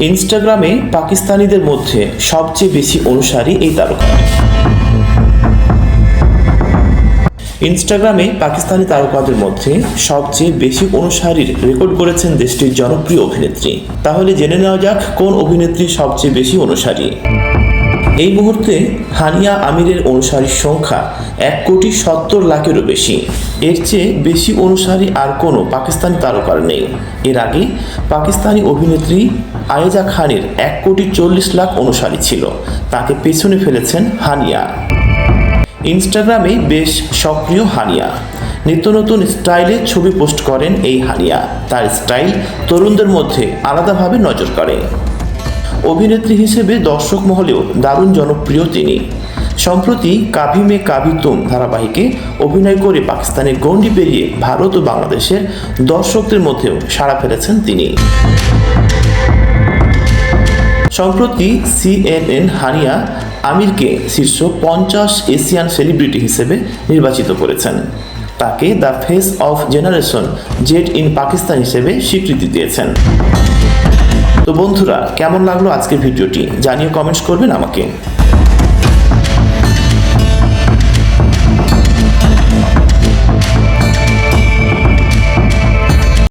ইনস্টাগ্রামে পাকিস্তানিদের মধ্যে সবচেয়ে বেশি অনুসারী এই তারকা। ইনস্টাগ্রামে পাকিস্তানি তারকাদের মধ্যে সবচেয়ে বেশি অনুসারীর রেকর্ড করেছেন দেশটির জনপ্রিয় অভিনেত্রী। তাহলে জেনে নেওয়া যাক কোন অভিনেত্রী সবচেয়ে বেশি অনুসারী। এই মুহূর্তে হানিয়া আমিরের অনুসারীর সংখ্যা এক কোটি সত্তর লাখেরও বেশি। এর চেয়ে বেশি অনুসারী আর কোনো পাকিস্তানি তারকার নেই। এর আগে পাকিস্তানি অভিনেত্রী আয়েজা খানের এক কোটি চল্লিশ লাখ অনুসারী ছিল। তাকে পেছনে ফেলেছেন হানিয়া। ইনস্টাগ্রামে বেশ সক্রিয় হানিয়া। নিত্য নতুন স্টাইলে ছবি পোস্ট করেন এই হানিয়া। তার স্টাইল তরুণদের মধ্যে আলাদাভাবে নজর কাড়ে। অভিনেত্রী হিসেবে দর্শক মহলেও দারুণ জনপ্রিয় তিনি। সম্প্রতি কাভি মে কাভি তুম ধারাবাহিকে অভিনয় করে পাকিস্তানের গণ্ডি পেরিয়ে ভারত ও বাংলাদেশের দর্শকদের মধ্যেও সাড়া ফেলেছেন তিনি। সম্প্রতি সিএনএন হানিয়া আমিরকে শীর্ষ পঞ্চাশ এশিয়ান সেলিব্রিটি হিসেবে নির্বাচিত করেছেন। তাকে the face of generation Z in Pakistan হিসেবে স্বীকৃতি দিয়েছেন। তো বন্ধুরা কেমন লাগল আজকের ভিডিওটি? জানিয়ে কমেন্টস করবেন আমাকে।